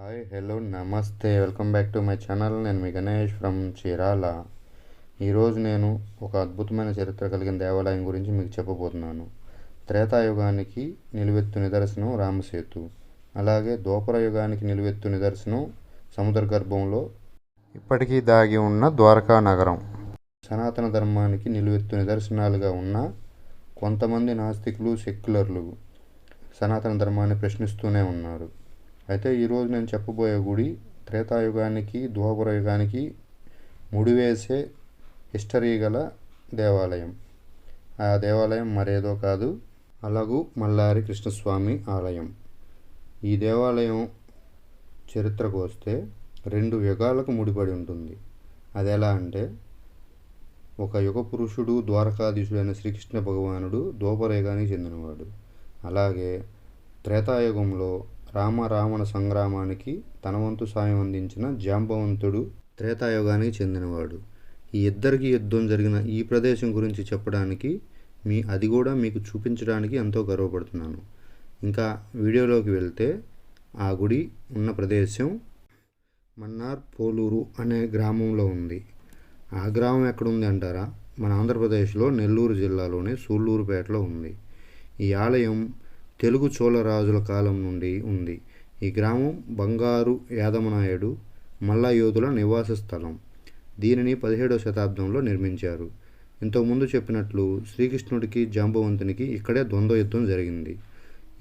Hi hello namaste welcome back to my channel నేను మీ Ganesh from Chirala ఈరోజు నేను ఒక అద్భుతమైన చరిత్ర కలిగిన దేవాలయం గురించి మీకు చెప్పబోతున్నాను. త్రేతాయుగానికి నిలువెత్తు నిదర్శనం రామసేతు. అలాగే ద్వాపర యుగానికి నిలువెత్తు నిదర్శనం సముద్ర గర్భంలో ఇప్పటికీ దాగి ఉన్న ద్వారకా నగరం. సనాతన ధర్మానికి నిలువెత్తు నిదర్శనాలుగా ఉన్న కొంతమంది నాస్తికులు సెక్యులర్లు సనాతన ధర్మాన్ని ప్రశ్నిస్తూనే ఉన్నారు. అయితే ఈరోజు నేను చెప్పబోయే గుడి త్రేతాయుగానికి ద్వాపర యుగానికి ముడివేసే హిస్టరీ గల దేవాలయం. ఆ దేవాలయం మరేదో కాదు అలాగూ మల్లారి కృష్ణస్వామి ఆలయం. ఈ దేవాలయం చరిత్రకు వస్తే రెండు యుగాలకు ముడిపడి ఉంటుంది. అది ఎలా అంటే ఒక యుగ పురుషుడు ద్వారకాధీశుడైన శ్రీకృష్ణ భగవానుడు ద్వాపరయుగానికి చెందినవాడు. అలాగే త్రేతాయుగంలో రామరావణ సంగ్రామానికి తనవంతు సాయం అందించిన జాంబవంతుడు త్రేతాయుగానికి చెందినవాడు. ఈ ఇద్దరికి యుద్ధం జరిగిన ఈ ప్రదేశం గురించి చెప్పడానికి మీ అది కూడా మీకు చూపించడానికి ఎంతో గర్వపడుతున్నాను. ఇంకా వీడియోలోకి వెళ్తే ఆ గుడి ఉన్న ప్రదేశం మన్నార్ పోలూరు అనే గ్రామంలో ఉంది. ఆ గ్రామం ఎక్కడుంది అంటారా? మన ఆంధ్రప్రదేశ్లో నెల్లూరు జిల్లాలోని సూళ్ళూరుపేటలో ఉంది. ఈ ఆలయం తెలుగు చోళరాజుల కాలం నుండి ఉంది. ఈ గ్రామం బంగారు యాదమనాయుడు మల్లయోధుల నివాస స్థలం. దీనిని పదిహేడవ శతాబ్దంలో నిర్మించారు. ఇంతకుముందు చెప్పినట్లు శ్రీకృష్ణుడికి జాంబవంతునికి ఇక్కడే ద్వంద్వ యుద్ధం జరిగింది.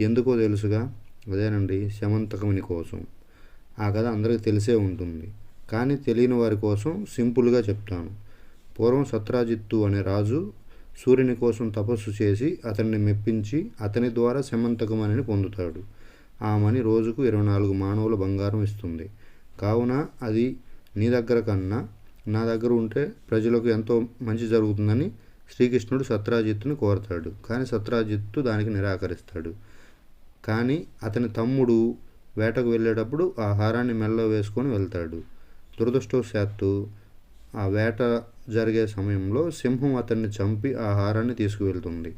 ఎందుకో తెలుసుగా? అదేనండి శమంతకముని కోసం. ఆ కథ అందరికీ తెలిసే ఉంటుంది. కానీ తెలియని వారి కోసం సింపుల్గా చెప్తాను. పూర్వం సత్రాజిత్తు అనే రాజు సూర్యుని కోసం తపస్సు చేసి అతన్ని మెప్పించి అతని ద్వారా శమంతకమణిని పొందుతాడు. ఆ మణి రోజుకు ఇరవై నాలుగు మానవుల బంగారం ఇస్తుంది. కావున అది నీ దగ్గర కన్నా నా దగ్గర ఉంటే ప్రజలకు ఎంతో మంచి జరుగుతుందని శ్రీకృష్ణుడు సత్రాజిత్తుని కోరతాడు. కానీ సత్రాజిత్తు దానికి నిరాకరిస్తాడు. కానీ అతని తమ్ముడు వేటకు వెళ్ళేటప్పుడు ఆ హారాన్ని మెల్ల వేసుకొని వెళ్తాడు. దురదృష్టవశాత్తు ఆ వేట జరిగే సమయంలో సింహం అతన్ని చంపి ఆ హారాన్ని తీసుకువెళ్తుంది.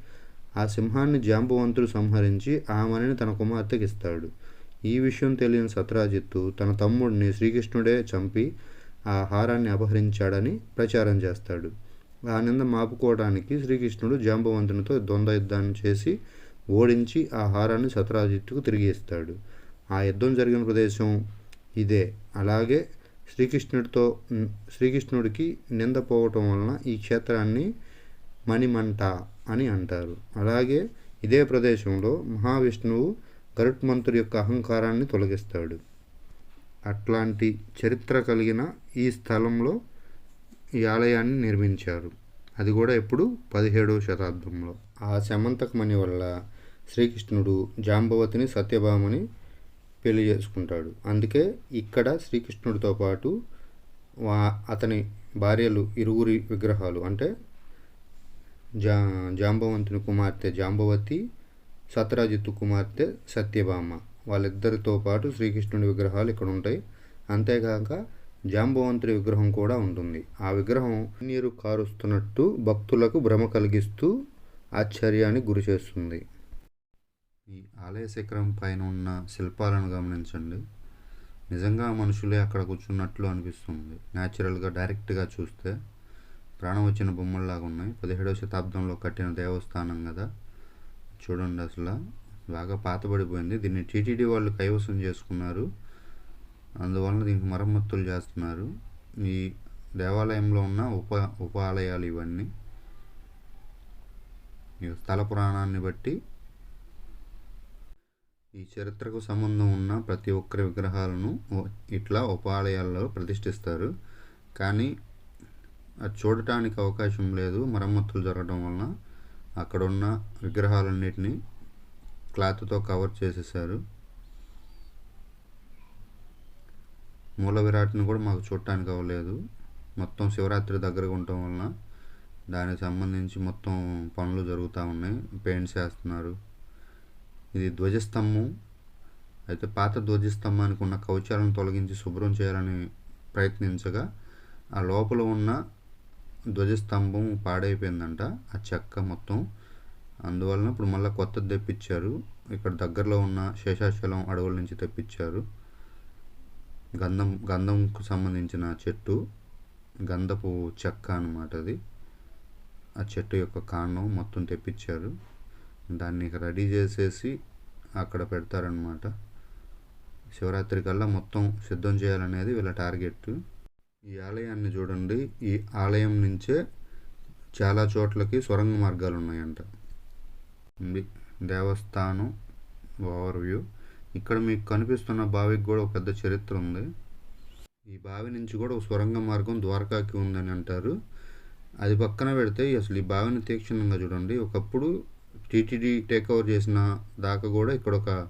ఆ సింహాన్ని జాంబవంతుడు సంహరించి ఆమెని తన కుమార్తెకి ఇస్తాడు. ఈ విషయం తెలియని సత్రాజిత్తు తన తమ్ముడిని శ్రీకృష్ణుడే చంపి ఆ హారాన్ని అపహరించాడని ప్రచారం చేస్తాడు. ఆ నింద మాపుకోవడానికి శ్రీకృష్ణుడు జాంబవంతునితో ద్వంద్వ యుద్ధాన్ని చేసి ఓడించి ఆ హారాన్ని సత్రాజిత్తుకు తిరిగి ఇస్తాడు. ఆ యుద్ధం జరిగిన ప్రదేశం ఇదే. అలాగే శ్రీకృష్ణుడితో శ్రీకృష్ణుడికి నింద పోవటం వలన ఈ క్షేత్రాన్ని మణిమంట అని అంటారు. అలాగే ఇదే ప్రదేశంలో మహావిష్ణువు గరుత్మంతుడి యొక్క అహంకారాన్ని తొలగిస్తాడు. అట్లాంటి చరిత్ర కలిగిన ఈ స్థలంలో ఈ ఆలయాన్ని నిర్మించారు. అది కూడా ఎప్పుడు? పదిహేడవ శతాబ్దంలో. ఆ శమంతకమణి వల్ల శ్రీకృష్ణుడు జాంబవతిని సత్యభామని పెళ్ళి చేసుకుంటాడు. అందుకే ఇక్కడ శ్రీకృష్ణుడితో పాటు వా అతని భార్యలు ఇరువురి విగ్రహాలు. అంటే జా జాంబవంతుని కుమార్తె జాంబవతి సత్రాజిత్తు కుమార్తె సత్యభామ. వాళ్ళిద్దరితో పాటు శ్రీకృష్ణుడి విగ్రహాలు ఇక్కడ ఉంటాయి. అంతేకాక జాంబవంతుడి విగ్రహం కూడా ఉంటుంది. ఆ విగ్రహం నీరు కారుస్తున్నట్టు భక్తులకు భ్రమ కలిగిస్తూ ఆశ్చర్యానికి గురి చేస్తుంది. ఈ ఆలయ శిఖరం పైన ఉన్న శిల్పాలను గమనించండి. నిజంగా మనుషులే అక్కడ కూర్చున్నట్లు అనిపిస్తుంది. న్యాచురల్గా డైరెక్ట్గా చూస్తే ప్రాణం వచ్చిన బొమ్మల్లాగా ఉన్నాయి. పదిహేడవ శతాబ్దంలో కట్టిన దేవస్థానం కదా. చూడండి అసలు. బాగా పాతబడిపోయింది. దీన్ని టీటీడీ వాళ్ళు కైవసం చేసుకున్నారు. అందువలన దీనికి మరమ్మతులు చేస్తున్నారు. ఈ దేవాలయంలో ఉన్న ఉప ఉప ఆలయాలు ఇవన్నీ. ఈ స్థల పురాణాన్ని బట్టి ఈ చరిత్రకు సంబంధం ఉన్న ప్రతి ఒక్కరి విగ్రహాలను ఇట్లా ఉపాలయాల్లో ప్రతిష్ఠిస్తారు. కానీ అది చూడటానికి అవకాశం లేదు. మరమ్మతులు జరగడం వలన అక్కడ ఉన్న విగ్రహాలన్నిటినీ క్లాత్తో కవర్ చేసేసారు మూల విరాట్ని కూడా మాకు చూడటానికి అవ్వలేదు. మొత్తం శివరాత్రి దగ్గరగా ఉండటం వలన దానికి సంబంధించి మొత్తం పనులు జరుగుతూ ఉన్నాయి. పెయింట్స్ వేస్తున్నారు. ఇది ధ్వజస్తంభం. అయితే పాత ధ్వజస్తంభానికి ఉన్న కౌచాలను తొలగించి శుభ్రం చేయాలని ప్రయత్నించగా ఆ లోపల ఉన్న ధ్వజస్తంభం పాడైపోయిందంట ఆ చెక్క మొత్తం. అందువలన ఇప్పుడు మళ్ళీ కొత్తది తెప్పించారు. ఇక్కడ దగ్గరలో ఉన్న శేషాచలం అడవుల నుంచి తెప్పించారు. గంధం గంధంకు సంబంధించిన చెట్టు గంధపు చెక్క అన్నమాట అది. ఆ చెట్టు యొక్క కాండం మొత్తం తెప్పించారు. దాన్ని రెడీ చేసేసి అక్కడ పెడతారనమాట శివరాత్రి కల్లా మొత్తం సిద్ధం చేయాలనేది వీళ్ళ టార్గెట్. ఈ ఆలయాన్ని చూడండి. ఈ ఆలయం నుంచే చాలా చోట్లకి సొరంగ మార్గాలు ఉన్నాయంట. దేవస్థానం ఓవర్ వ్యూ ఇక్కడ మీకు కనిపిస్తున్న బావికి కూడా ఒక పెద్ద చరిత్ర ఉంది. ఈ బావి నుంచి కూడా ఒక సొరంగ మార్గం ద్వారకాకి ఉందని అంటారు. అది పక్కన పెడితే అసలు ఈ బావిని తీక్షణంగా చూడండి. ఒకప్పుడు టీటీడీ టేక్ ఓవర్ చేసిన దాకా కూడా ఇక్కడ ఒక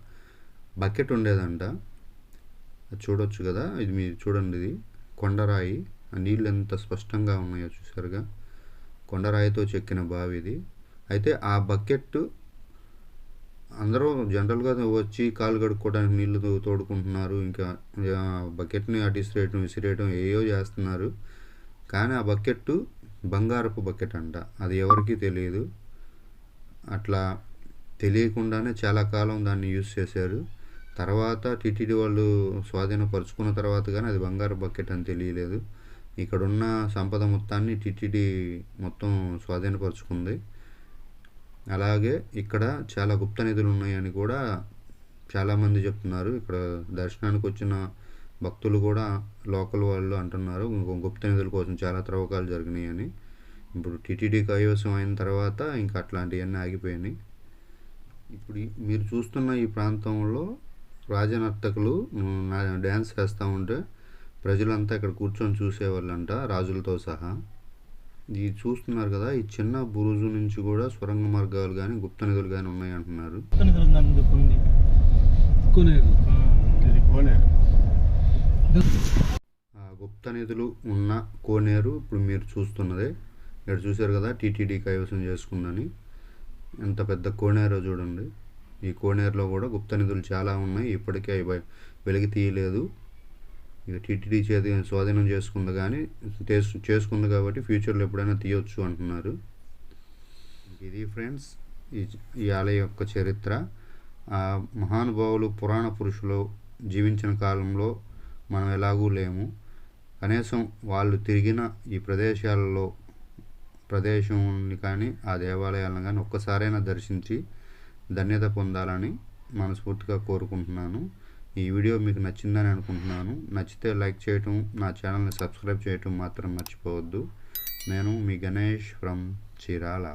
బకెట్ ఉండేదంట. అది చూడొచ్చు కదా. ఇది మీరు చూడండి ఇది. కొండరాయి. ఆ నీళ్ళు ఎంత స్పష్టంగా ఉన్నాయో చూసారుగా. కొండరాయితో చెక్కిన బావి ఇది. అయితే ఆ బకెట్ అందరూ జనరల్గా వచ్చి కాలు కడుక్కోవడానికి నీళ్ళు తోడుకుంటున్నారు. ఇంకా బకెట్ని అటు విసిరేయటం విసిరేయటం ఏయో చేస్తున్నారు. కానీ ఆ బకెట్ బంగారపు బకెట్ అంట. అది ఎవరికీ తెలియదు. అట్లా తెలియకుండానే చాలా కాలం దాన్ని యూజ్ చేశారు. తర్వాత టీటీడీ వాళ్ళు స్వాధీనపరుచుకున్న తర్వాత కానీ అది బంగారు బకెట్ అని తెలియలేదు. ఇక్కడున్న సంపద మొత్తాన్ని టీటీడీ మొత్తం స్వాధీనపరుచుకుంది అలాగే ఇక్కడ చాలా గుప్త నిధులు ఉన్నాయని కూడా చాలామంది చెప్తున్నారు. ఇక్కడ దర్శనానికి వచ్చిన భక్తులు కూడా లోకల్ వాళ్ళు అంటున్నారు. ఇంకో గుప్త నిధుల కోసం చాలా త్రవ్వకాలు జరిగినాయని. ఇప్పుడు టీటీడీ కైవసం అయిన తర్వాత ఇంకా అట్లాంటివన్నీ ఆగిపోయినాయి. ఇప్పుడు మీరు చూస్తున్న ఈ ప్రాంతంలో రాజనర్తకులు డ్యాన్స్ చేస్తూ ఉంటే ప్రజలంతా ఇక్కడ కూర్చొని చూసేవాళ్ళంట రాజులతో సహా. ఇది చూస్తున్నారు కదా ఈ చిన్న బురుజు నుంచి కూడా సొరంగ మార్గాలు కానీ గుప్త నిధులు కానీ ఉన్నాయి అంటున్నారు. అందుకు ఉంది. కొనేరు. ఇది కోనేరు. ఆ గుప్త నిధులు ఉన్న కోనేరు ఇప్పుడు మీరు చూస్తున్నదే. ఇక్కడ చూశారు కదా టీటీడీ కైవసం చేసుకుందని. ఎంత పెద్ద కోనేరో చూడండి. ఈ కోనేరులో కూడా గుప్త నిధులు చాలా ఉన్నాయి. ఇప్పటికే అవి వెలికి తీయలేదు. ఇక టీటీడీ చేతి స్వాధీనం చేసుకుంది కానీ చేసుకుంది కాబట్టి ఫ్యూచర్లో ఎప్పుడైనా తీయొచ్చు అంటున్నారు. ఇది ఫ్రెండ్స్ ఈ ఈ ఆలయం యొక్క చరిత్ర. ఆ మహానుభావులు పురాణ పురుషులు జీవించిన కాలంలో మనం ఎలాగూ లేము. కనీసం వాళ్ళు తిరిగిన ఈ ప్రదేశాలలో ప్రదేశంని కానీ ఆ దేవాలయాలను కానీ ఒక్కసారైనా దర్శించి ధన్యత పొందాలని మనస్ఫూర్తిగా కోరుకుంటున్నాను. ఈ వీడియో మీకు నచ్చిందని అనుకుంటున్నాను. నచ్చితే లైక్ చేయటం నా ఛానల్ని సబ్స్క్రైబ్ చేయటం మాత్రం మర్చిపోవద్దు. నేను మీ గణేష్ ఫ్రమ్ చీరాల.